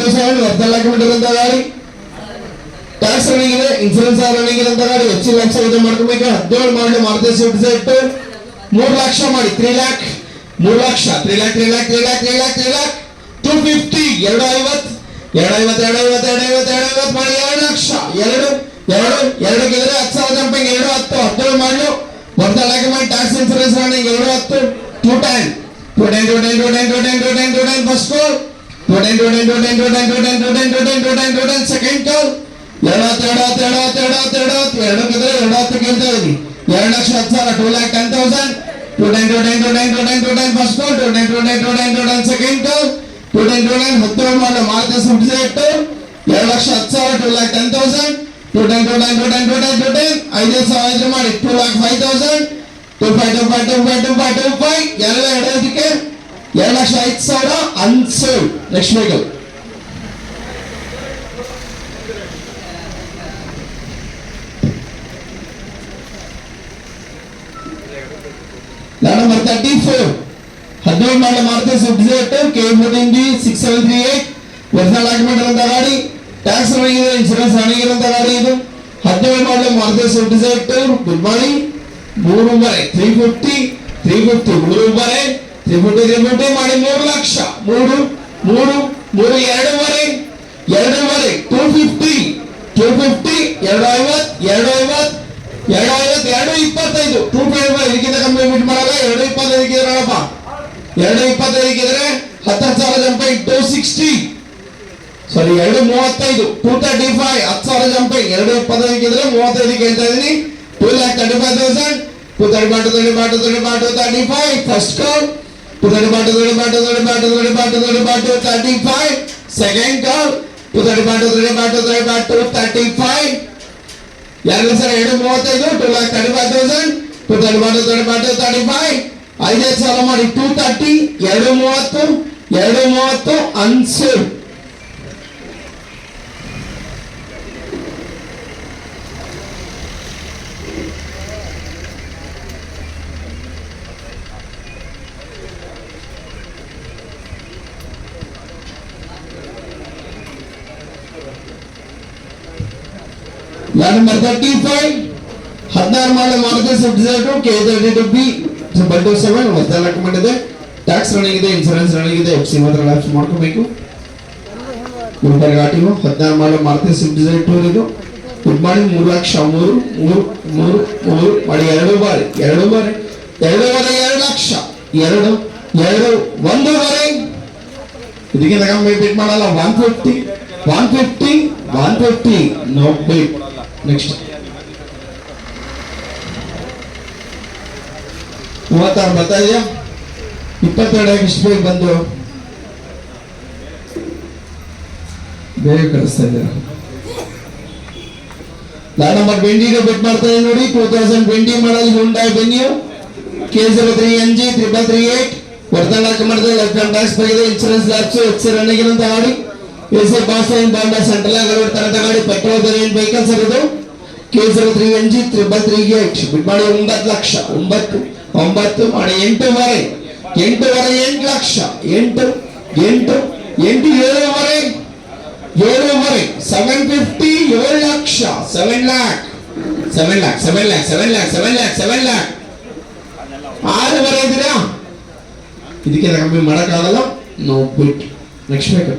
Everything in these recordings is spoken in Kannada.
ಟು ಸೆವೆನ್ ಹದಿನಾಲ್ಕು ಕಿಲೋಮೀಟರ್ ಅಂತ ಗಾಡಿ. ಟ್ಯಾಕ್ಸ್ ರನ್ನಿಂಗ್ ಇದೆ ಇನ್ಸೂರೆನ್ಸ್ ರನ್ನಿಂಗ್ ಇದೆ ಅಂತ ಗಾಡಿ. ಹೆಚ್ಚು ಲಕ್ಷ ಇದು ಮಾಡ್ಕೊಬೇಕು ಹದಿನೇಳು ಮಾಡಿ ಮಾರುತಿ ಸ್ವಿಫ್ಟ್ ಸೆಟ್ ಮೂರು ಲಕ್ಷ ಮಾಡಿ ತ್ರೀ ಲ್ಯಾಕ್ ಮೂರು lakh three lakh three lakh three lakh three lakh three lakh three fifty ಎರಡು ಐವತ್ತು. ಎರಡು ಐವತ್ತು ಎರಡು ಐವತ್ತು ಎರಡು ಐವತ್ತು ಎರಡು ಐವತ್ತು ಮಾಡಿ, ಎರಡು ಲಕ್ಷ. ಎರಡು ಎರಡು ಎರಡು ಗೆದ್ರೆ ಹತ್ತು ಸಾವಿರ ರೂಪಾಯಿ ಎರಡು ಹತ್ತು. ಹದಿನೇಳು ಮಾಡಲು. ಬರ್ದಲಾಗಿ ಮಾಡಿ ಟ್ಯಾಕ್ಸ್ ಇನ್ಸೂರೆನ್ಸ್ ರನ್ನಿಂಗ್ ಎರಡು ಹತ್ತು. Two ten two ten two ten two ten two ten two ten first call two ten two ten two ten two ten two ten two ten two ten two ten two ten second call ಎರಡು ಹತ್ತು ಎರಡು ಹತ್ತು ಎರಡು ಹತ್ತು ಎರಡು ಹತ್ತು ಎರಡು ಹತ್ತು ಎರಡು ಗೆದ್ರೆ ಎರಡು ಹತ್ತು ಗೆಲ್ತಾ ಇದೀನಿ ಎರಡು ಲಕ್ಷ ಹತ್ತು ಸಾವಿರ two lakh ten thousand two ten two ten two ten two ten two ten first call two ten two ten two ten two ten second call two ten two ten ಹದಿನೇಳು ಮಾಡಲು ಮಾರುತಿ ಸ್ವಿಫ್ಟ್ ಸೆಟ್ ಎರಡು ಲಕ್ಷ ಹತ್ತು ಸಾವಿರ two lakh ten thousand two ten two ten two ten two ten two ten ಐದು ಸಾವಿರ ಐದು ಮಾಡಿ two lakh five thousand two five two five two five two five two five ಎರಡು ಎರಡೋದಕ್ಕೆ ಎರಡು ಲಕ್ಷ ಐದು ಸಾವಿರ ಅನ್ಸೇವ್ next vehicle land number thirty four ಹದಿನೇಳು ಮಾಡಲ Maruti Swift set K fourteen B six seven three eight original document ಇರುವಂತ ಗಾಡಿ ಟ್ಯಾಕ್ಸ್ ರನ್ನಿಂಗ್ ಇದೆ ಇನ್ಶೂರೆನ್ಸ್ ರನ್ನಿಂಗ್ ಇರುವಂತ ಗಾಡಿ ಇದು ಹದಿನೇಳು ಮಾಡಲ Maruti Swift set good morning ಮೂರು ಬರೆ ತ್ರೀ ಫಿಫ್ಟಿ ತ್ರೀ ಫಿಫ್ಟಿ ಮೂರು ಬರೆ ತ್ರೀ ಫಿಫ್ಟಿ ತ್ರೀ ಫಿಫ್ಟಿ ಮಾಡಿ ಮೂರು ಲಕ್ಷ. ಮೂರು ಮೂರು ಮೂರು, ಎರಡೂವರೆ. ಎರಡೂವರೆ ಟೂ ಫಿಫ್ಟಿ ಟೂ ಫಿಫ್ಟಿ ಎರಡು ಐವತ್ ಎರಡು ಐವತ್ ಎರಡು ಐವತ್ ಎರಡು ಇಪ್ಪತ್ತೈದು ಟೂ ಫೈವ್ ಇದಕ್ಕಿಂತ ಕಮ್ಮಿ ಬಿಟ್ ಮಾಡಲ್ಲ ಎರಡು ಇಪ್ಪತ್ತೈದು ನೋಡಪ್ಪ ಎರಡು ಇಪ್ಪತ್ತೈದಕ್ಕಿದ್ರೆ ಹತ್ತು ಸಾವಿರ ಜಂಪಿಂಗ್ ಟೂ ಸಿಕ್ಸ್ಟಿ ಸಾರಿ ಎರಡು ಮೂವತ್ತೈದು ಟೂ ತರ್ಟಿ ಫೈವ್ ಹತ್ತು ಸಾವಿರ ಜಂಪಿಂಗ್ ಎರಡು ಇಪ್ಪತ್ತೈದಕ್ಕಿದ್ರೆ ಮೂವತ್ತೈದಕ್ಕೆ ಹೇಳ್ತಾ ಇದ್ದೀನಿ. Two lakh thirty five thousand two thirty five two thirty five two thirty five first call പുതടുപാട്ട് തുടുപാട്ട് തുടുപാട്ട് തുടുപാട്ട് തുടുപാട്ട് തേർട്ടി ഫൈവ് സെക്കൻഡ് കാൾ പുതടുപാട്ട് തുടുപാട്ട് തുടുപാട്ട് തേർട്ടി ഫൈവ് ಎರಡು ಲಕ್ಷ ಎರಡು ಮೂವತ್ತೈದು two lakh thirty five thousand two thirty ಪಾಟು ತರ್ಟಿ ಪಾಟು ತರ್ಟಿ ಫೈವ್ ಐದೈದು ಸಾವಿರ ಮಾಡಿ ಟೂ ತರ್ಟಿ ಎರಡು ಮೂವತ್ತು ಎರಡು ಮೂವತ್ತು ಅನ್ಸೂರ್ ನಂಬರ್ ತರ್ಟಿ ಫೈವ್ ಹದಿನಾರು model Maruti Swift Dzire K thirty two B triple seven ಹೊಸ ಡಾಕ್ಯುಮೆಂಟ್ ಇದೆ. ಟ್ಯಾಕ್ಸ್ ರನ್ನಿಂಗ್ ಇದೆ ಇನ್ಸೂರೆನ್ಸ್ ರನ್ನಿಂಗ್ ಇದೆ ಎಫ್ ಸಿ ಮಾತ್ರ ಲ್ಯಾಪ್ಸ್ ಮಾಡ್ಕೋಬೇಕು. ಗುಲ್ಬರ್ಗ ಆಟಿವು ಹದಿನಾರು ಮಾಡಲ್ ಮಾರುತಿ ಸ್ವಿಫ್ಟ್ ಡಿಸೈರ್ ಇದು. ಬುಕ್ ಮಾಡಿ ಮೂರು ಲಕ್ಷ ಮೂರು ಮೂರು ಮೂರು ಮೂರು, ಮಾಡಿ ಎರಡು ಬಾರಿ ಎರಡು ಬಾರಿ. ಎರಡೂವರೆ ಎರಡು ಲಕ್ಷ, ಎರಡು ಎರಡು ಒಂದೂವರೆ ಇದಕ್ಕೆ ಕಮ್ಮಿ ಬಿಟ್ ಮಾಡಲ್ಲ one fifty one fifty one fifty no next ಮೂವತ್ತಾರು ಬರ್ತಾ ಇದೆಯಾ ಇಪ್ಪತ್ತೆರಡು ಇಷ್ಟು ಬೇಗ ಬಂದು. ಬೇಗ ಕಳಿಸ್ತಾ ಇದ್ದೀರಾ? ಲಾಡ್ ನಂಬರ್ ಟ್ವೆಂಟಿಗೆ ಬಿಟ್ ಮಾಡ್ತಾ ನೋಡಿ two thousand twenty model Hyundai Venue K zero three N G triple three eight ವರ್ತನೆ ಮಾಡಿದ್ರೆ ಲಕ್ಷ ಟ್ಯಾಕ್ಸ್ ಬಗ್ಗೆ ಇನ್ಶೂರೆನ್ಸ್ ಲ್ಯಾಬ್ಸ್ ಎಚ್ ರನ್ನಿಂಗ್ ಅಂತ ಗಾಡಿ ಎಸ್ ಬಾಸ್ ಲೈನ್ ಬಾಂಡ ಸೆಂಟ್ರಲ್ ಆಗಿ ತರದ ಗಾಡಿ ಪೆಟ್ರೋಲ್ ವೇರಿಯಂಟ್ ವೆಹಿಕಲ್ಸ್ ಇರೋದು K zero three N G triple three ಮಾಡಿ ಒಂಬತ್ತು ಲಕ್ಷ. ಒಂಬತ್ತು ಒಂಬತ್ತು ಮಾಡಿ ಎಂಟೂವರೆ ಎಂಟೂವರೆ ಎಂಟು ಲಕ್ಷ. ಎಂಟು ಎಂಟು ಎಂಟು ಏಳುವರೆ ಏಳುವರೆ ಸೆವೆನ್ ಫಿಫ್ಟಿ ಏಳು lakh. Seven lakh seven lakh seven lakh seven lakh seven lakh seven lakh ಆರೂವರೆ ಇದ್ದೀರಾ ಇದಕ್ಕೆ ಕಮ್ಮಿ ಮಾಡೋಕ್ಕಾಗಲ್ಲ. ನೋ ಬಿಟ್ ನೆಕ್ಸ್ಟ್ ಬೇಕು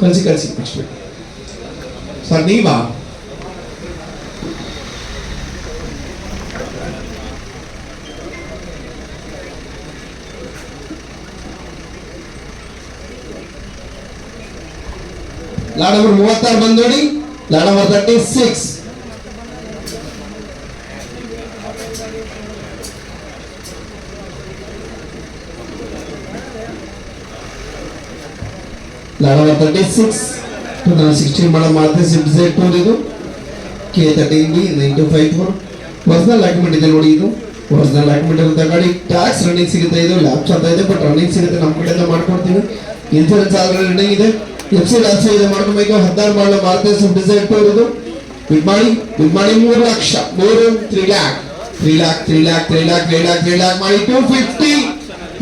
ಕಳಿಸಿ ಕಳಿಸಿ ನೆಕ್ಸ್ಟ್ ಬೇಕು ಸರ್ ನೀವಾ ಲಾಡ್ ನಂಬರ್ ಮೂವತ್ತಾರು ಬಂದು ನೋಡಿ lot number thirty six number thirty six two sixteen ಮಾಡೋ ಮಾರುತಿ ಸ್ವಿಫ್ಟ್ ಡಿಸೈರ್ ಟೂರ್ ಇದು. K thirteen B nine two five four original document ಇದೆ ನೋಡಿ ಇದು. ಒರಿಜಿನಲ್ ಡಾಕ್ಯುಮೆಂಟ್ ಇರುತ್ತೆ. ಗಾಡಿ ಟ್ಯಾಕ್ಸ್ ರನ್ನಿಂಗ್ ಸಿಗುತ್ತೆ ಇದು. ಲ್ಯಾಪ್ಸ್ ಅಂತ ಇದೆ ಬಟ್ ರನ್ನಿಂಗ್ ಸಿಗುತ್ತೆ. ನಮ್ಮ ಕಡೆಯಿಂದ ಮಾಡ್ಕೊಡ್ತೀವಿ. ಇನ್ಸೂರೆನ್ಸ್ ಆಲ್ರೆಡಿ ರನ್ನಿಂಗ್ ಇದೆ. ಎಫ್ ಸಿ ಲ್ಯಾಪ್ಸ್ ಇದೆ. ಮಾಡ್ಕೊಬೇಕು ಹದಿನಾರು ಮಾಡಲು ಮಾರುತಿ ಸ್ವಿಫ್ಟ್ ಡಿಸೈರ್ ಟೂರ್ ಇದು ಬಿಡ್ ಮಾಡಿ ಬಿಡ್ ಮಾಡಿ ಮೂರು ಲಕ್ಷ. ಮೂರು three lakh three lakh three lakh three lakh three lakh three lakh ಮಾಡಿ ಟೂ ಫಿಫ್ಟಿ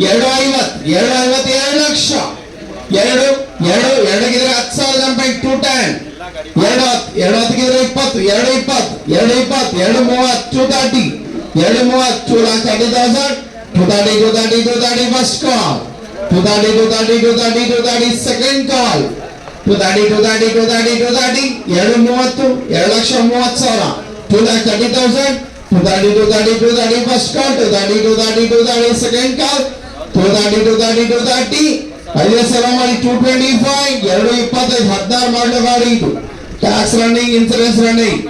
ಎರಡು ಎರಡು ಐವತ್ ಎರಡು ಲಕ್ಷ. ಎರಡು ಎರಡು ಎರಡಗಿದ್ರೆ ಹತ್ತು ಸಾವಿರದ ಜಂಪಿಂಗ್ ಟು ಟೆನ್ ಎರಡು ಹತ್ತು ಎರಡು ಹತ್ತಿಗಿದ್ರೆ ಇಪ್ಪತ್ತು ಎರಡು ಇಪ್ಪತ್ತು ಎರಡು ಇಪ್ಪತ್ತು ಎರಡು ಮೂವತ್ತು ಟು ತರ್ಟಿ ಎರಡು ಮೂವತ್ತು two lakh thirty thousand two thirty two thirty two thirty first call two thirty two thirty two thirty two thirty second call two thirty two thirty two thirty two thirty ಎರಡು ಮೂವತ್ತು ಎರಡು ಲಕ್ಷ ಮೂವತ್ತು ಸಾವಿರ two lakh thirty thousand two thirty two thirty two thirty first call two thirty two thirty two thirty second call two thirty two thirty two thirty ಐದು ಮಾಡಿ ಟೂ ಟ್ವೆಂಟಿ ಫೈವ್, ಎರಡು ಇಪ್ಪತ್ತೈದು, ಹದಿನಾರು ಮಾಡಲು ಗಾಡಿ ಇದು. Tax running insurance running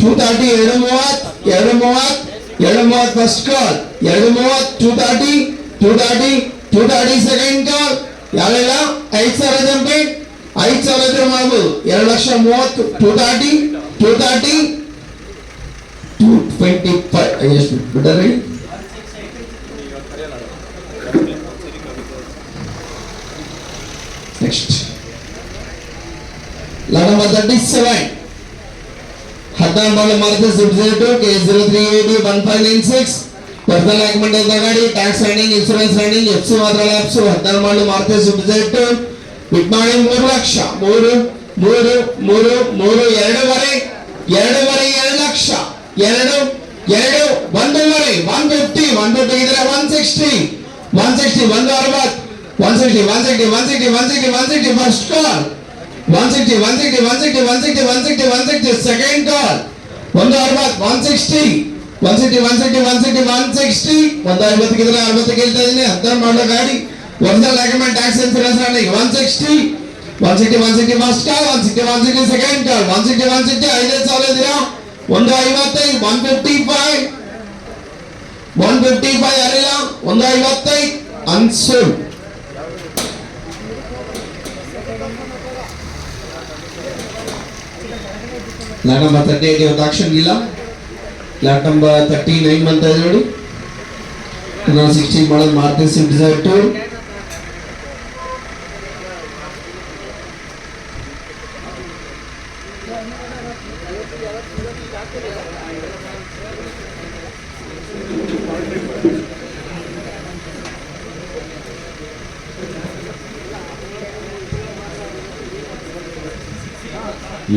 two thirty ಎರಡು ಮೂವತ್ ಎರಡು ಮೂವತ್ ಎರಡು ಮೂವತ್ ಫಸ್ಟ್ ಕಾಲ್ ಎರಡು ಮೂವತ್ two thirty two thirty two thirty second call ಯಾವೆಲ್ಲ ಐದು ಸಾವಿರ ಜಂಪಿಂಗ್ ಐದು ಸಾವಿರ ಇದ್ರೆ ಮಾಡ್ಬೋದು. ಎರಡು ಲಕ್ಷ ಮೂವತ್ತು two thirty two thirty two twenty five ಎಷ್ಟು ಬಿಟ್ಟರಿ? Next. Ladam was at this seven. Haddam Bala Martha Subsidiary K038 1596. Personal Agreement of the Gadi, Tax Signing, Insurance Signing, FC Madra Labs, Haddam Bala Martha Subsidiary. Good morning, Muru Laksha. Muru, Muru, Muru, Muru, Yeradu Vare, Yeradu Vare, Yeradu Laksha. Yeradu, Yeradu, One Vare, 150, 150, 160, 160, 160, 160, 160, 160, 160, 1 160, 160, 160, 160, 160, first call. 160, 160, 160, 160, 160, 160, second call. 160, 160. 160, 160, 160, 160. 160 కింద 60 కి వెళ్తుంది అర్థం మాడ గాడి వంద లేకమే ట్యాక్స్ ఇన్సూరెన్స్ అండి one sixty one sixty one sixty first call one sixty one sixty second call one sixty one sixty ఐదే సాలేదురా ಒಂದು ಐವತ್ತೈದು one fifty five one fifty five ಅರಿಲ್ಲ ಒಂದು ಐವತ್ತೈದು unsold lot number thirty eight ಇವತ್ತು ಆಕ್ಷನ್ ನಂಬರ್ ತರ್ಟಿ ನೈನ್ ಬಂತ ಇದೆ ನೋಡಿ. ಸಿಕ್ಸ್ಟೀನ್ ಮಾಡೋದು Maruti Swift Dzire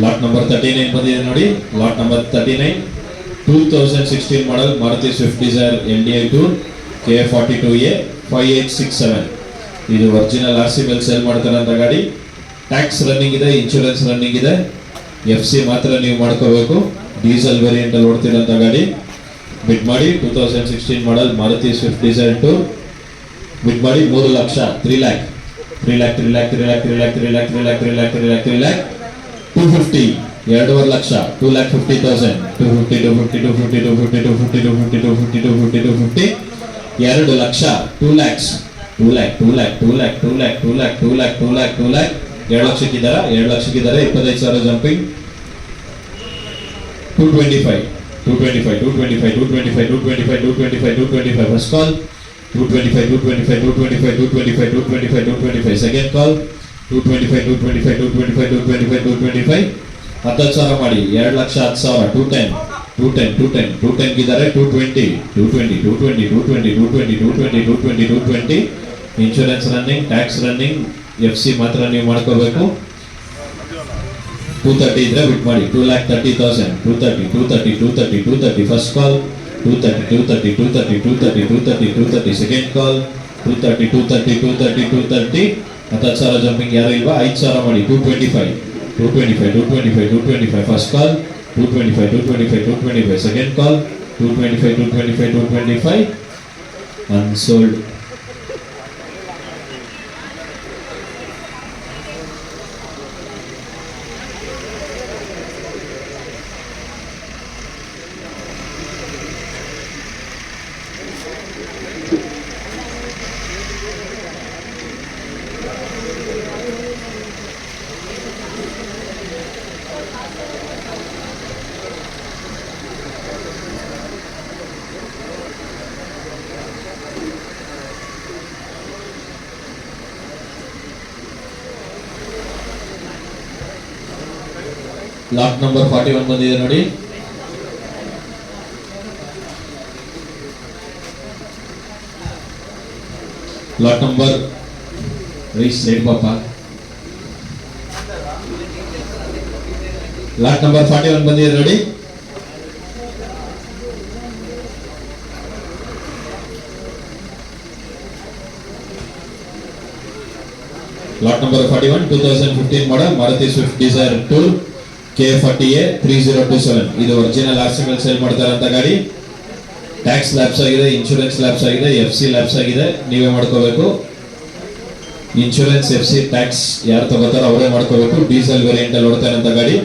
lot number thirty nine ಬಂದಿದೆ ನೋಡಿ lot number thirty nine two thousand sixteen model Maruti Swift Dzire L D I two K forty two A five eight six seven ಇದು ಒರಿಜಿನಲ್ ಆರ್ ಸಿ ಮೇಲೆ ಸೇಲ್ ಮಾಡ್ತಾರಂತ ಗಾಡಿ. ಟ್ಯಾಕ್ಸ್ ರನ್ನಿಂಗ್ ಇದೆ ಇನ್ಶೂರೆನ್ಸ್ ರನ್ನಿಂಗ್ ಇದೆ. ಎಫ್ ಸಿ ಮಾತ್ರ ನೀವು ಮಾಡ್ಕೋಬೇಕು. ಡೀಸೆಲ್ ವೇರಿಯಂಟಲ್ಲಿ ಓಡ್ತಿರೋಂಥ ಗಾಡಿ. ಬಿಡ್ ಮಾಡಿ two thousand sixteen model Maruti Swift Dzire to bid ಮಾಡಿ, ಮೂರು lakh three lakh three lakh three lakh three lakh three lakh three lakh three lakh three lakh three lakh three lakh two fifty ಎರಡೂವರೆ lakh two lakh fifty thousand two fifty two fifty two fifty two fifty two fifty two fifty two fifty two fifty two fifty ಎರಡು lakh two lakhs two lakh two lakh two lakh two lakh two lakh two lakh two lakh two lakh ಎರಡು ಲಕ್ಷಕ್ಕಿದ್ದಾರ ಎರಡು ಲಕ್ಷಕ್ಕಿದ್ದಾರೆ ಇಪ್ಪತ್ತೈದು ಸಾವಿರ jumping two twenty five two twenty five two twenty five two twenty five two twenty five two twenty five two twenty five first call two twenty five two twenty five two twenty five two twenty five two twenty five two twenty five second call two twenty five two twenty five two twenty five two twenty five two twenty five ಹತ್ತತ್ತು ಸಾವಿರ ಮಾಡಿ ಎರಡು ಲಕ್ಷ ಹತ್ತು ಸಾವಿರ two ten two ten two ten two ten ಇದ್ದಾರೆ two twenty two twenty two twenty two twenty two twenty two twenty two twenty two twenty insurance running tax running F C ಮಾತ್ರ ನೀವು ಮಾಡ್ಕೋಬೇಕು ಟೂ ತರ್ಟಿ ಇದ್ರೆ ಬಿಟ್ ಮಾಡಿ two lakh thirty thousand two thirty two thirty two thirty two thirty first call two thirty two thirty two thirty two thirty two thirty two thirty second call two thirty two thirty two thirty two thirty ಹತ್ತು ಸಾವಿರ ಜಂಪಿಂಗ್ ಯಾರು ಇಲ್ವಾ ಐದು ಸಾವಿರ ಮಾಡಿ two twenty five 225, 225, 225 first call, 225, 225, 225 second call, 225, 225, 225 unsold. Thank you. Lot number forty one ಬಂದಿದೆ ನೋಡಿ ಲಾಟ್ ನಂಬರ್ ರೈಸ್ ರೇಟ್ ಪಾಪ ಲಾಟ್ ನಂಬರ್ ಫಾರ್ಟಿ ಒನ್ ಬಂದಿದೆ ನೋಡಿ lot number forty one two thousand fifteen model Maruti Swift Dzire two K forty A three zero two seven ಇದು ಒರಿಜಿನಲ್ ಆರ್ ಸೇಲ್ ಮಾಡ್ತಾರಂತ ಗಾಡಿ. ಟ್ಯಾಕ್ಸ್ ಲ್ಯಾಬ್ಸ್ ಆಗಿದೆ ಇನ್ಶೂರೆನ್ಸ್ ಲ್ಯಾಬ್ಸ್ ಆಗಿದೆ ಎಫ್ ಸಿ ಲ್ಯಾಬ್ಸ್ ಆಗಿದೆ. ನೀವೇ ಮಾಡ್ಕೋಬೇಕು. ಇನ್ಶೂರೆನ್ಸ್ ಎಫ್ ಸಿ ಟ್ಯಾಕ್ಸ್ ಯಾರು ತಗೋತಾರೋ ಅವರೇ ಮಾಡ್ಕೋಬೇಕು. ಡೀಸೆಲ್ ವೇರಿಯಂಟ್ ಅಲ್ಲಿ ಓಡ್ತಾರಂತ ಗಾಡಿ.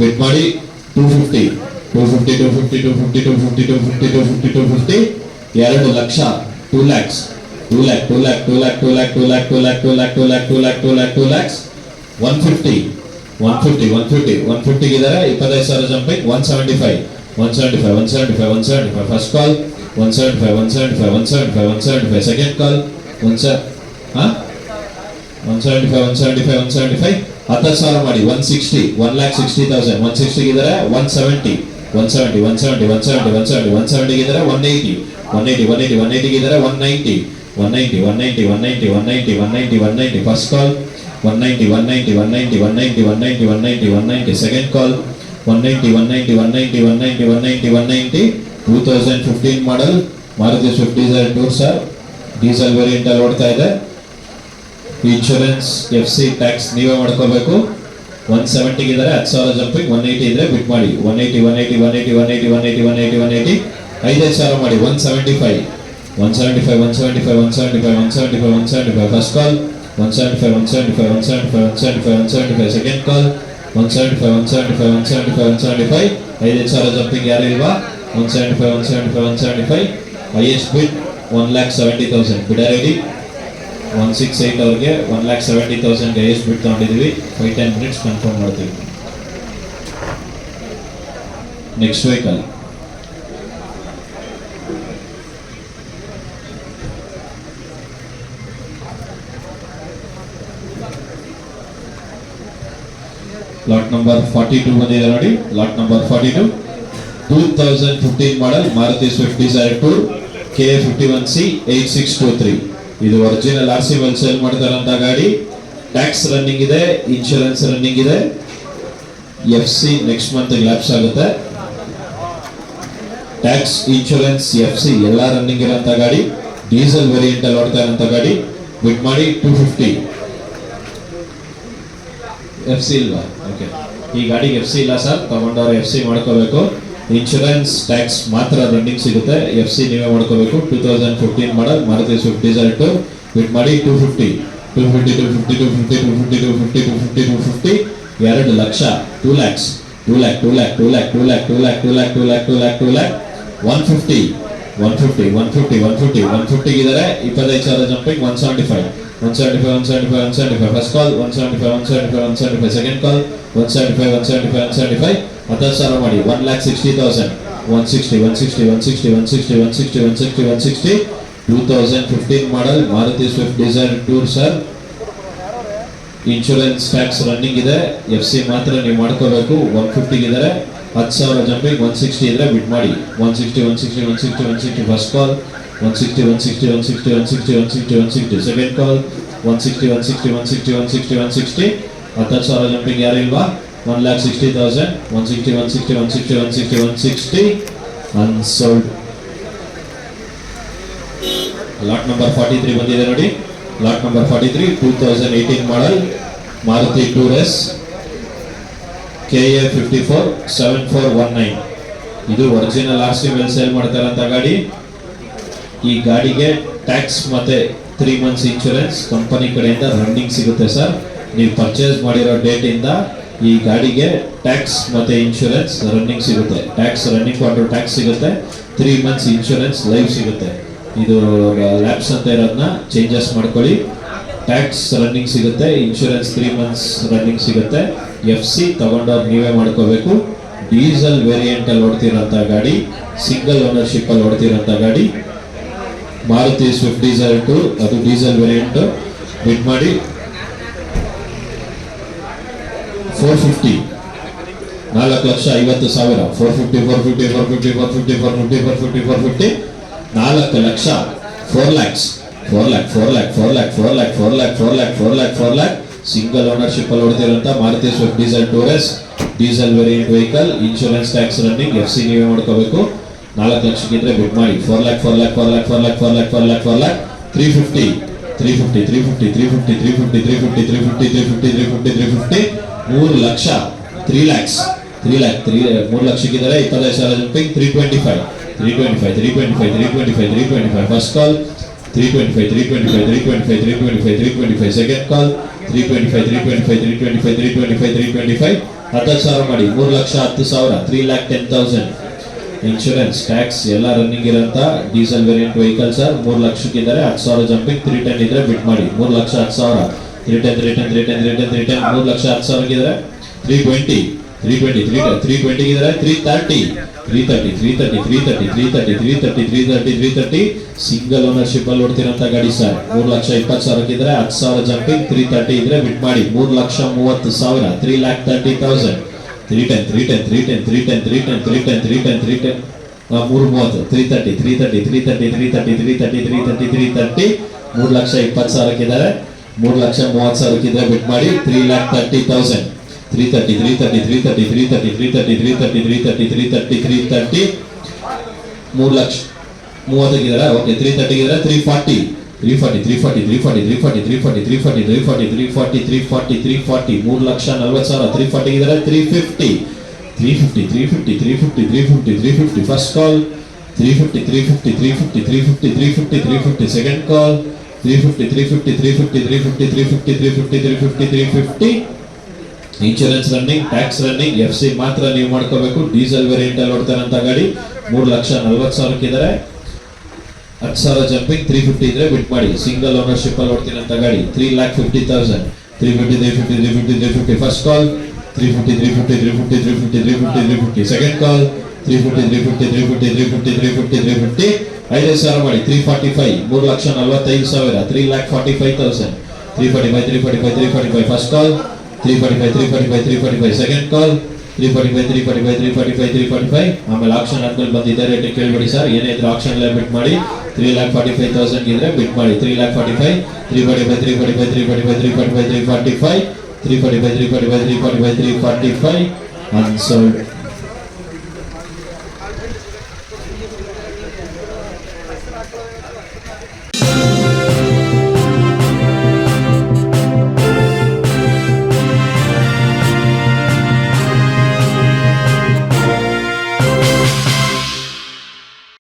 ಬಿಟ್ ಮಾಡಿ two fifty two fifty two fifty two fifty two fifty two fifty two fifty two fifty ಎರಡು lakh two lakhs two lakh two lakh two lakh two lakh two lakh two lakh two lakh two lakh two lakh two lakh two lakhs one fifty one fifty one fifty one ಫಿಫ್ಟಿಗೆ ಇದ್ದಾರೆ ಇಪ್ಪತ್ತೈದು ಸಾವಿರ jumping one seventy five one seventy five one seventy five one seventy five first call one seventy five one seventy five one seventy five one seventy five second call one ಸೆ ಹಾಂ one seventy five one seventy five one seventy five ಹತ್ತು ಸಾವಿರ ಮಾಡಿ one sixty one lakh sixty thousand one ಸಿಕ್ಸ್ಟಿಗೆ ಇದ್ದಾರೆ one seventy one seventy one seventy one seventy one seventy one ಸೆವೆಂಟಿಗೆ ಇದ್ದಾರೆ one eighty one eighty one eighty one ಏಯ್ಟಿಗೆ ಇದ್ದಾರೆ one ninety one ninety one ninety one ninety one ninety one ninety one ninety first call one ninety one ninety one ninety one ninety one ninety one ninety one ninety second call one ninety one ninety one ninety one ninety one ninety one ninety two thousand fifteen model Maruti Swift diesel tour sir diesel variant ಅಲ್ಲಿ ಓಡ್ತಾ ಇದೆ ಇನ್ಶೂರೆನ್ಸ್ ಎಫ್ ಸಿ ಟ್ಯಾಕ್ಸ್ ನೀವೇ ಮಾಡ್ಕೋಬೇಕು ಒನ್ ಸೆವೆಂಟಿಗೆ ಇದ್ದಾರೆ ಹತ್ತು ಸಾವಿರ ಜಂಪಿಂಗ್ ಒನ್ ಏಯ್ಟಿ ಇದ್ರೆ ಬಿಟ್ ಮಾಡಿ one eighty one eighty one eighty one eighty one eighty one eighty one eighty ಐದೈದು ಸಾವಿರ ಮಾಡಿ one seventy five one seventy five one seventy five one seventy five one seventy five one seventy five first call 175, 175, 175, 175, 175, second call 175, 175, 175, 175, ಐದೈದು ಸಾವಿರ ಜಂಪಿಂಗ್ ಯಾರು ಇಲ್ವಾ 175, 175, 175, highest bid one lakh seventy thousand bidder ID one six eight ಅವ್ರಿಗೆ one lakh seventy thousand highest bid ತೊಗೊಂಡಿದ್ದೀವಿ ಫೈವ್ ಟೆನ್ ಮಿನಿಟ್ಸ್ ಕನ್ಫರ್ಮ್ ಮಾಡ್ತೀವಿ next vehicle lot number forty two ಬಂದಿದೆ ನೋಡಿ. Lot number forty two two thousand fifteen model Maruti Swift Dzire two K fifty one C eight six two three ಇದು ಒರಿಜಿನಲ್ ಆರ್ ಸಿ ಬಲ್ ಸೇಲ್ ಮಾಡ್ತಾರಂತ ಗಾಡಿ. ಟ್ಯಾಕ್ಸ್ ರನ್ನಿಂಗ್ ಇದೆ ಇನ್ಶೂರೆನ್ಸ್ ರನ್ನಿಂಗ್ ಇದೆ. F C next month lapse ಆಗುತ್ತೆ. ಟ್ಯಾಕ್ಸ್ ಇನ್ಶೂರೆನ್ಸ್ ಎಫ್ ಸಿ ಎಲ್ಲ ರನ್ನಿಂಗ್ ಇರೋಂಥ ಗಾಡಿ. ಡೀಸೆಲ್ ವೇರಿಯಂಟ್ ಅಲ್ಲಿ ಓಡ್ತಾ ಇರೋಂಥ ಗಾಡಿ. ಬಿಟ್ ಮಾಡಿ ಟೂ ಫಿಫ್ಟಿ ಎಫ್ ಸಿ ಇಲ್ವಾ? ಓಕೆ ಈ ಗಾಡಿಗೆ ಎಫ್ ಸಿ ಇಲ್ಲ ಸರ್ ತಗೊಂಡವ್ರು ಎಫ್ ಸಿ ಮಾಡ್ಕೋಬೇಕು. ಇನ್ಶೂರೆನ್ಸ್ ಟ್ಯಾಕ್ಸ್ ಮಾತ್ರ ರನ್ನಿಂಗ್ ಸಿಗುತ್ತೆ. ಎಫ್ ಸಿ ನೀವೇ ಮಾಡ್ಕೋಬೇಕು. Two thousand fifteen model Maruti Swift diesel two ಮಾಡಿ two fifty two fifty two fifty two fifty two fifty two fifty two fifty two fifty ಎರಡು lakh two lakhs two lakh two lakh two lakh two lakh two lakh two lakh two lakh two lakh two lakh one fifty one fifty one fifty one fifty one ಫಿಫ್ಟಿಗಿದ್ದಾರೆ ಇಪ್ಪತ್ತೈದು ಸಾವಿರ jumping one seventy five one seventy five one seventy five one seventy five first call one seventy five one seventy five one seventy five second call one seventy five one seventy five one seventy five ಹತ್ತು ಸಾವಿರ ಮಾಡಿ one lakh sixty thousand one sixty one sixty one sixty one sixty one sixty one sixty one sixty two thousand fifteen model Maruti Swift Dzire tour sir insurance tax running ಇದೆ. ಎಫ್ ಸಿ ಮಾತ್ರ ನೀವು ಮಾಡ್ಕೋಬೇಕು. ಒನ್ ಫಿಫ್ಟಿಗೆ ಇದ್ದಾರೆ ಹತ್ತು ಸಾವಿರ ಜಂಪಿಂಗ್ ಒನ್ ಸಿಕ್ಸ್ಟಿ ಇದ್ರೆ ಬಿಟ್ ಮಾಡಿ. One sixty one sixty one sixty one sixty first call one sixty one sixty one sixty one sixty one sixty one sixty second call one sixty one sixty one sixty one sixty one sixty ಹತ್ತು ಸಾವಿರ ಜಂಪಿಂಗ್ ಯಾರು ಇಲ್ವಾ one lakh sixty thousand one sixty one sixty one sixty one sixty one sixty unsold lot number forty three ಬಂದಿದೆ ನೋಡಿ lot number forty three two eighteen Maruti tour S K A fifty four seven four one nine ಇದು ಒರಿಜಿನಲ್ ಆರ್ ಸಿ ಮೇಲೆ ಸೇಲ್ ಮಾಡ್ತಾರಂತ ಗಾಡಿ ಈ ಗಾಡಿಗೆ ಟ್ಯಾಕ್ಸ್ ಮತ್ತೆ ತ್ರೀ ಮಂತ್ಸ್ ಇನ್ಶೂರೆನ್ಸ್ ಕಂಪನಿ ಕಡೆಯಿಂದ ರನ್ನಿಂಗ್ ಸಿಗುತ್ತೆ ಸರ್ ನೀವು ಪರ್ಚೇಸ್ ಮಾಡಿರೋ ಡೇಟಿಂದ ಈ ಗಾಡಿಗೆ ಟ್ಯಾಕ್ಸ್ ಮತ್ತೆ ಇನ್ಶೂರೆನ್ಸ್ ರನ್ನಿಂಗ್ ಸಿಗುತ್ತೆ. ಟ್ಯಾಕ್ಸ್ ರನ್ನಿಂಗ್ ವಾಟರ್ ಟ್ಯಾಕ್ಸ್ ಸಿಗುತ್ತೆ. ತ್ರೀ ಮಂತ್ಸ್ ಇನ್ಶೂರೆನ್ಸ್ ಲೈವ್ ಸಿಗುತ್ತೆ. ಇದು ಲ್ಯಾಬ್ಸ್ ಅಂತ ಇರೋದನ್ನ ಚೇಂಜಸ್ ಮಾಡ್ಕೊಳ್ಳಿ. ಟ್ಯಾಕ್ಸ್ ರನ್ನಿಂಗ್ ಸಿಗುತ್ತೆ ಇನ್ಶೂರೆನ್ಸ್ ತ್ರೀ ಮಂತ್ಸ್ ರನ್ನಿಂಗ್ ಸಿಗುತ್ತೆ. ಎಫ್ ಸಿ ತಗೊಂಡವ್ರು ನೀವೇ ಮಾಡ್ಕೋಬೇಕು. ಡೀಸೆಲ್ ವೇರಿಯಂಟಲ್ಲಿ ಓಡ್ತಿರೋಂಥ ಗಾಡಿ ಸಿಂಗಲ್ ಓನರ್ಶಿಪ್ಪಲ್ಲಿ ಓಡ್ತಿರೋಂಥ ಗಾಡಿ ಮಾರುತಿ ಸ್ವಿಫ್ಟ್ ಡೀಸೆಲ್ ಟು ಅದು ಡೀಸೆಲ್ ವೇರಿಯಂಟ್ ಬಿಟ್ ಮಾಡಿ ಫೋರ್ ಫಿಫ್ಟಿ ನಾಲ್ಕು ಲಕ್ಷ ಐವತ್ತು ಸಾವಿರ. Four fifty four fifty four fifty four fifty four fifty four fifty four fifty ನಾಲ್ಕು lakh four lakhs four lakh four lakh four lakh four lakh four lakh four lakh four lakh four lakh single ownership ಅಲ್ಲಿ ಹೊಡ್ತಿರೋಂಥ Maruti Swift diesel tour S diesel variant vehicle insurance tax running F C ನೀವೇ ಮಾಡ್ಕೋಬೇಕು. ನಾಲ್ಕು ಲಕ್ಷಕ್ಕಿಂತ ಬಿಡ್ ಮಾಡಿ four lakh four lakh four lakh four lakh four lakh four lakh four lakh three fifty three fifty three fifty three fifty three fifty three fifty three fifty three fifty three fifty three fifty ಮೂರು lakh three lakhs three lakh three ಮೂರು ಲಕ್ಷಕ್ಕಿದ್ದಾರೆ ಇಪ್ಪತ್ತೈದು ಸಾವಿರ jumping three twenty five three twenty five three twenty five three twenty five three twenty five first call three twenty five three twenty five three twenty five three twenty five three twenty five second call three twenty five three twenty five three twenty five three twenty five three twenty five ಹತ್ತತ್ತು ಸಾವಿರ ಮಾಡಿ ಮೂರು ಲಕ್ಷ ಹತ್ತು ಸಾವಿರ three lakh ten thousand insurance tax ಎಲ್ಲ ರನ್ನಿಂಗ್ ಇರೋಂಥ ಡೀಸೆಲ್ ವೇರಿಯಂಟ್ ವೆಹಿಕಲ್ ಸರ್ ಮೂರು ಲಕ್ಷಕ್ಕಿದ್ದಾರೆ, ಹತ್ತು ಸಾವಿರ ಜಂಪಿಂಗ್ ತ್ರೀ ಟೆನ್ ಇದ್ರೆ ಬಿಟ್ ಮಾಡಿ. ಮೂರು ಲಕ್ಷ, ಹತ್ತು ಸಾವಿರ. Three ten three ten three ten three ten three ten ಮೂರು ಲಕ್ಷ, ಹತ್ತು ಸಾವಿರಕ್ಕಿದ್ರೆ three twenty three twenty three three ಟ್ವೆಂಟಿಗಿದ್ರೆ three thirty three thirty three thirty three thirty three thirty three thirty three thirty three thirty single ownership ಅಲ್ಲಿ ಓಡ್ತಿರೋಂಥ ಗಾಡಿ ಸರ್ ಮೂರು ಲಕ್ಷ ಇಪ್ಪತ್ತು ಸಾವಿರಕ್ಕಿದ್ರೆ ಹತ್ತು ಸಾವಿರ ಜಂಪಿಂಗ್ ತ್ರೀ ತರ್ಟಿ ಇದ್ರೆ ಬಿಟ್ ಮಾಡಿ. ಮೂರು ಲಕ್ಷ ಮೂವತ್ತು ಸಾವಿರ three lakh thirty thousand three ten three ten three ten three ten three ten three ten three ten three ten ಮೂರು ಮೂವತ್ತು three thirty three thirty three thirty three thirty three thirty three thirty three thirty ಮೂರು ಲಕ್ಷ ಇಪ್ಪತ್ತು ಸಾವಿರಕ್ಕಿದ್ದಾರೆ ಮೂರು ಲಕ್ಷ ಮೂವತ್ತು ಸಾವಿರಕ್ಕಿದ್ರೆ ಬಿಟ್ ಮಾಡಿ three lakh thirty thousand three thirty three thirty three thirty three thirty three thirty three thirty three thirty three thirty three thirty ಮೂರು ಲಕ್ಷ ಮೂವತ್ತಕ್ಕಿದ್ದಾರೆ ಓಕೆ ತ್ರೀ ತರ್ಟಿಗಿದ್ದಾರೆ three forty three forty three forty three forty three forty three forty three forty three forty three forty three forty three forty ಮೂರು ಲಕ್ಷ ನಲ್ವತ್ತು ಸಾವಿರ three ಫಾರ್ಟಿಗಿದ್ದಾರೆ three fifty three fifty three fifty three fifty three fifty three fifty first call three fifty three fifty three fifty three fifty three fifty three fifty second call three fifty three fifty three fifty three fifty three fifty three fifty three fifty three fifty insurance running tax running F C ಮಾತ್ರ ನೀವು ಮಾಡ್ಕೋಬೇಕು ಡೀಸೆಲ್ ವೇರಿಯಂಟ್ ಅಲ್ಲಿ ಓಡ್ತಾರಂತ ಗಾಡಿ ಮೂರು ಲಕ್ಷ ನಲ್ವತ್ತು ಸಾವಿರಕ್ಕಿದ್ದಾರೆ ಹತ್ತು ಸಾವಿರ ಜಂಪಿಂಗ್ ತ್ರೀ ಫಿಫ್ಟಿ ಇದ್ರೆ ಬಿಟ್ ಮಾಡಿ ಸಿಂಗಲ್ ಓನರ್ಶಿಪ್ ಅಲ್ಲಿ ಓಡ್ತೀನಂತ ಗಾಡಿ three lakh fifty thousand three fifty three fifty three fifty three fifty first call three fifty three fifty three fifty three fifty three fifty three fifty second call three fifty three fifty three fifty three fifty three fifty three fifty ಐದೈದು ಸಾವಿರ ಮಾಡಿ ತ್ರೀ ಫಾರ್ಟಿ ಫೈವ್ ಮೂರು ಲಕ್ಷ ನಲವತ್ತೈದು ಸಾವಿರ three lakh forty five thousand three forty five three forty five three forty five first call three forty five three forty five three forty five second call three forty five three forty five three forty five three forty five ಆಮೇಲೆ ಆಪ್ಷನ್ ಆದ್ಮೇಲೆ ಬಂದಿದ್ದ ರೇಟ್ ಕೇಳ್ಬೇಡಿ ಸರ್ ಏನೇ ಇದ್ರೆ ಆಪ್ಷನ್ ಬಿಟ್ ಮಾಡಿ three lakh forty five thousand ಇದ್ರೆ ಬಿಟ್ ಮಾಡಿ three lakh forty five three forty five three forty five three forty five three forty five three forty five three forty five three forty five three forty five three forty five unsold